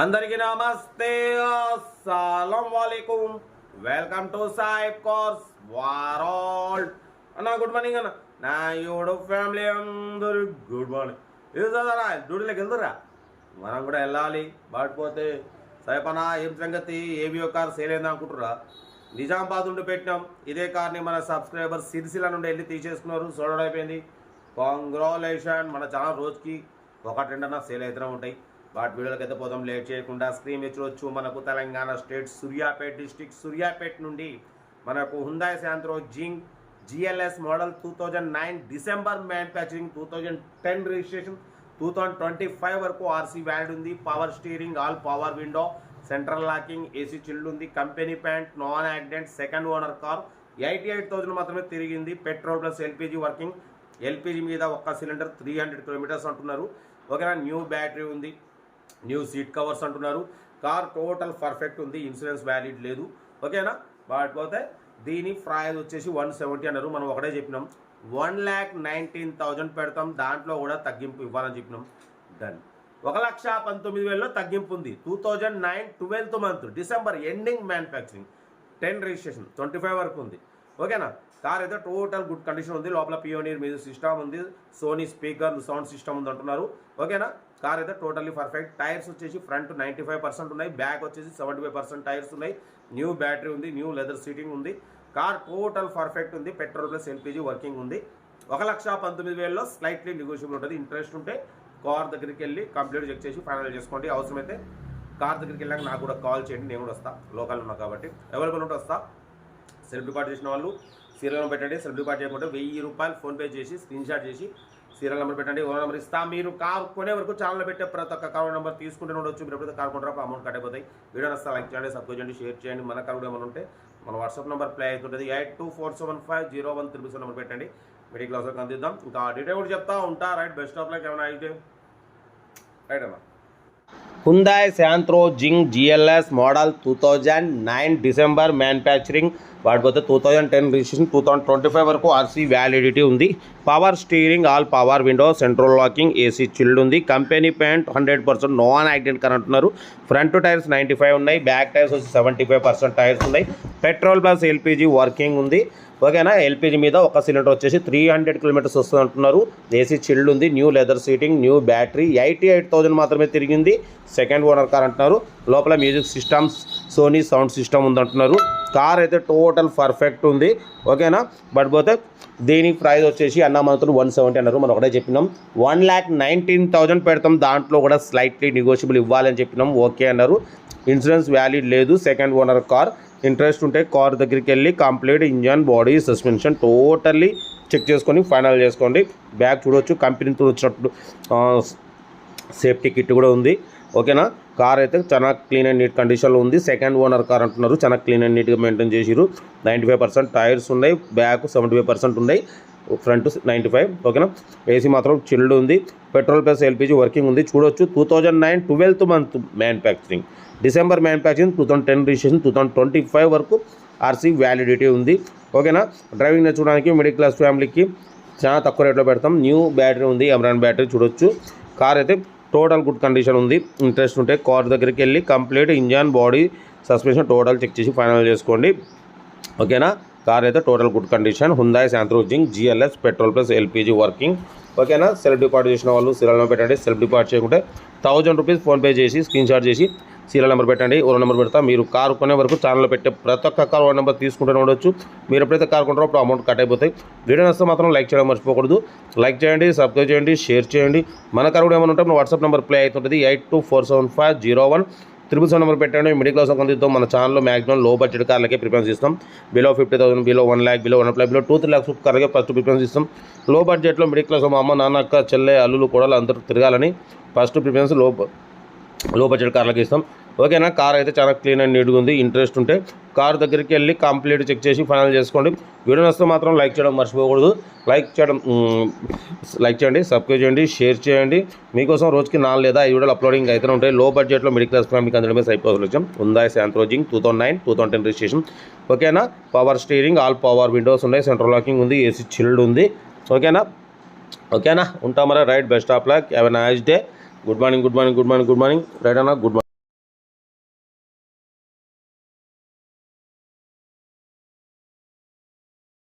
అందరికీ నమస్తే. అస్సలం వాలేకుమ్ వెల్కమ్ టు సాయిబ్ కోర్స్ వారాల్డ్ అన్న గుడ్ మార్నింగ్ అన్న. నా యూట్యూబ్ ఫ్యామిలీ అందరూ గుడ్ మార్నింగ్. ఇది చదవరా డ్యూటీలోకి వెళ్తురా మనం కూడా వెళ్ళాలి. బాటిపోతే సాయిపనా ఏం సంగతి? ఏవియో కార్ సేల్ అయింది అనుకుంటురా నిజామాబాద్ నుండి పెట్టినాం. ఇదే కార్ని మన సబ్స్క్రైబర్ సిరిసిల నుండి వెళ్ళి తీసేసుకున్నారు. సోల్డ్ అయిపోయింది. కాంగ్రాలేషన్ మన ఛానల్ రోజుకి ఒకటి రెండన్నా సేల్ అవుతూనే ఉంటాయి. వాటి వీడియోలకు అయితే పోదాం. లేట్ చేయకుండా స్క్రీన్ మీద చూడొచ్చు మనకు తెలంగాణ స్టేట్ సూర్యాపేట్ డిస్టిక్ సూర్యాపేట్ నుండి మనకు Hyundai Santro Xing GLS model two thousand nine December manufacturing two thousand ten registration two thousand twenty five వరకు ఆర్సీ వ్యాలిడ్ ఉంది. Power steering all power window central locking AC chilled ఉంది. Company paint non accident second owner car eighty eight thousand మాత్రమే తిరిగింది petrol plus LPG working LPG మీద ఒక్క cylinder three hundred kilometres అంటున్నారు. ఓకేనా? New battery ఉంది. New seat covers అంటున్నారు. Car total perfect ఉంది ఇన్సూరెన్స్ వ్యాలిడ్ లేదు. ఓకేనా? వాటిపోతే దీని ప్రైజ్ వచ్చేసి వన్ సెవెంటీ అన్నారు. మనం ఒకటే చెప్పినాం. వన్ ల్యాక్ నైన్టీన్ థౌజండ్ పెడతాం. దాంట్లో కూడా తగ్గింపు ఇవ్వాలని చెప్పినాం. డన్ ఒక లక్ష పంతొమ్మిది వేలలో తగ్గింపు ఉంది. Two thousand nine twelfth month December ending manufacturing. Ten registration twenty five వరకు ఉంది. ఓకేనా? కార్ అయితే టోటల్ గుడ్ కండిషన్ ఉంది. లోపల పియోనీర్ మ్యూజిక్ సిస్టమ్ ఉంది. సోనీ స్పీకర్ సౌండ్ సిస్టమ్ ఉంది అంటున్నారు. ఓకేనా? కార్ అయితే టోటల్లీ పర్ఫెక్ట్ టైర్స్ వచ్చేసి ఫ్రంట్ నైంటీ ఫైవ్ పర్సెంట్ ఉన్నాయి. బ్యాక్ వచ్చేసి సెవెంటీ ఫైవ్ పర్సెంట్ టైర్స్ ఉన్నాయి. న్యూ బ్యాటరీ ఉంది. న్యూ లెదర్ సీటింగ్ ఉంది. కార్ టోటల్ పర్ఫెక్ట్ ఉంది. పెట్రోల్ ప్లస్ ఎల్పీజీ వర్కింగ్ ఉంది. ఒక లక్ష పంతొమ్మిది వేలలో స్లైట్లీ నెగోషియబుల్ ఉంటుంది. ఇంట్రెస్ట్ ఉంటే కార్ దగ్గరికి వెళ్ళి కంప్లీట్ చెక్ చేసి ఫైనల్ చేసుకోండి. అవసరమైతే కార్ దగ్గరికి వెళ్ళాక నాకు కూడా కాల్ చేయండి. నేను కూడా వస్తాను లోకల్ ఉన్నా కాబట్టి. అవైలబుల్ ఉంటే వస్తా. సెల్ఫ్ రికార్డ్ చేసిన వాళ్ళు సీరియల్ నెంబర్ పెట్టండి సెల్ఫ్ డిపార్ట్ వెయ్యి రూపాయలు ఫోన్పే చేసి స్క్రీన్ షాట్ చేసి సీరియల్ నెంబర్ పెట్టండి ఓనర్ నెంబర్ ఇస్తా. మీరు కార్ కొనే వరకు ఛానల్ పెట్టే ప్రతి ఒక్క కార్ నెంబర్ తీసుకుంటే ఉండొచ్చు. మీరు ఎప్పుడైతే కార్ కొంటారో అమౌంట్ కట్ అయిపోతాయి. వీడియో నస్తా లైక్ చేయండి సబ్స్క్రైబ్ చేయండి షేర్ చేయండి. మన కార్ కూడా ఏమైనా ఉంటే మన వాట్సాప్ నెంబర్ ప్లే అవుతుంటుంది. Eight two four seven five zero one triple seven number పెట్టండి. మిడిల్ క్లాస్ అందిద్దాం. ఇంకా డీటెయిల్ కూడా చెప్తా ఉంటా. రైట్ బెస్ట్ ఆఫ్ లైక్ ఏమైనా అయితే రైట్ అమ్మా Hyundai Santro Xing GLS model two thousand nine December manufacturing వాటిపోతే two thousand ten registration two thousand twenty five వరకు ఆర్సీ వ్యాలిడిటీ ఉంది. Power steering all power window central locking AC chilled ఉంది. Company paint hundred percent non accident current అంటున్నారు front tyres ninety five ఉన్నాయి. Back tyres వచ్చి seventy five percent tyres ఉన్నాయి. Petrol plus LPG working ఉంది. ఓకేనా? LPG మీద ఒక cylinder వచ్చేసి త్రీ హండ్రెడ్ కిలోమీటర్స్ వస్తుంది అంటున్నారు. ఏసీ చిల్డ్ ఉంది. New leather seating new battery eighty eight thousand మాత్రమే తిరిగింది. సెకండ్ ఓనర్ కార్ అంటున్నారు. లోపల music systems Sony sound system ఉంది అంటున్నారు కార్ అయితే టోటల్ పర్ఫెక్ట్ ఉంది ఓకేనా? బట్ పోతే దీని ప్రైస్ వచ్చేసి అన్న మనతో వన్ సెవెంటీ అన్నారు. మనం ఒకటే చెప్పినాం. వన్ ల్యాక్ నైన్టీన్ థౌజండ్ పెడతాం. దాంట్లో కూడా స్లైట్లీ నెగోషియబుల్ ఇవ్వాలని చెప్పినాం. ఓకే అన్నారు. ఇన్సూరెన్స్ వ్యాలిడ్ లేదు. సెకండ్ ఓనర్ కార్ ఇంట్రెస్ట్ ఉంటే కార్ దగ్గరికి వెళ్ళి complete engine body suspension totally check చేసుకొని ఫైనల్ చేసుకోండి. బ్యాగ్ చూడవచ్చు కంపెనీతో వచ్చినప్పుడు సేఫ్టీ కిట్ కూడా ఉంది. ఓకేనా? కార్ అయితే చాలా క్లీన్ అండ్ నీట్ కండిషన్లో ఉంది. సెకండ్ ఓనర్ కార్ అంటున్నారు. చాలా క్లీన్ అండ్ నీట్గా మెయింటైన్ చేసిరు నైంటీ ఫైవ్ పర్సెంట్ టైర్స్ ఉన్నాయి. బ్యాక్ సెవెంటీ ఫైవ్ పర్సెంట్ ఉన్నాయి. ఫ్రంట్ నైంటీ ఫైవ్ ఓకేనా? ఏసీ మాత్రం చిల్డ్ ఉంది. పెట్రోల్ ప్లస్ ఎల్పిజి వర్కింగ్ ఉంది. చూడొచ్చు. Two thousand nine twelfth month manufacturing. December manufacturing two thousand ten registration two thousand twenty five వరకు RC validity ఉంది. ఓకేనా? Driving నేర్చుకోవడానికి మిడిల్ క్లాస్ ఫ్యామిలీకి చాలా తక్కువ రేట్లో పెడతాం. న్యూ బ్యాటరీ ఉంది. ఎమరాన్ బ్యాటరీ చూడొచ్చు. కార్ అయితే టోటల్ గుడ్ కండిషన్ ఉంది. ఇంట్రెస్ట్ ఉంటే కార్ దగ్గరికి వెళ్ళి complete engine body suspension total check చేసి ఫైనల్ చేసుకోండి. ఓకేనా? కార్ అయితే total good condition. Hyundai Santro Xing GLS petrol plus LPG working. ఓకేనా? సెల్ఫ్ డిపార్ట్ చేసిన వాళ్ళు సిరల్లో పెట్టండి. సెల్ఫ్ డిపార్ట్ చేయకుంటే థౌజండ్ రూపీస్ ఫోన్పే చేసి స్క్రీన్ షాట్ చేసి సీరియల్ నెంబర్ పెట్టండి ఓ నెంబర్ పెడతా. మీరు కారు కొనే వరకు ఛానల్లో పెట్టే ప్రతి ఒక్క కారు ఓ నెంబర్ తీసుకుంటూనే ఉండొచ్చు. మీరు ఎప్పుడైతే కార్ కొంటారో అప్పుడు అమౌంట్ కట్ అయిపోతాయి. వీడియో నచ్చితే మాత్రం లైక్ చేయడం మర్చిపోకూడదు. లైక్ చేయండి సబ్స్క్రైబ్ చేయండి షేర్ చేయండి. మన కారు కూడా ఏమైనా ఉంటే మన వాట్సాప్ నెంబర్ ప్లే అవుతుంటుంది. Eight two four seven five zero one triple seven number పెట్టండి. మిడిల్ క్లాస్ అందిద్దాం. మన ఛానల్లో మాక్సిమం లో బడ్జెట్ కార్లకే ప్రిఫరెన్స్ ఇస్తాం. Below fifty thousand below one lakh below one lakh below two three lakhs కార్లకే first preference ఇస్తాం. Low బడ్జెట్లో middle class మా అమ్మ నాన్న అక్క చెల్లె అల్లులు కూడా అందరూ తిరగాలని ఫస్ట్ ప్రిఫరెన్స్లో లో బడ్జెట్ కార్లకి ఇస్తాం. ఓకేనా? కార్ అయితే చాలా క్లీన్ అండ్ నీట్గా ఉంది. ఇంట్రెస్ట్ ఉంటే కార్ దగ్గరికి వెళ్ళి కంప్లీట్ చెక్ చేసి ఫైనల్ చేసుకోండి. వీడియో నచ్చితే మాత్రం లైక్ చేయడం మర్చిపోకూడదు. లైక్ చేయడం లైక్ చేయండి సబ్స్క్రైబ్ చేయండి షేర్ చేయండి. మీకోసం రోజుకి నాలుగు లేదా ఐదు వీడియోలు అప్లోడింగ్ అయితే ఉంటాయి. లో బడ్జెట్లో మిడిల్ క్లాస్ ఫ్యామిలీకి అందడమే సైపోజల్ వచ్చాం Hyundai Santro Xing two thousand nine two thousand ten registration. ఓకేనా? Power steering all power windows ఉన్నాయి. సెంట్రల్ లాకింగ్ ఉంది ఏసీ చిల్డ్ ఉంది. ఓకేనా? ఓకేనా? ఉంటాం మరి. Right best of luck. Have a nice day. Good morning good morning good morning good morning right అన్న good morning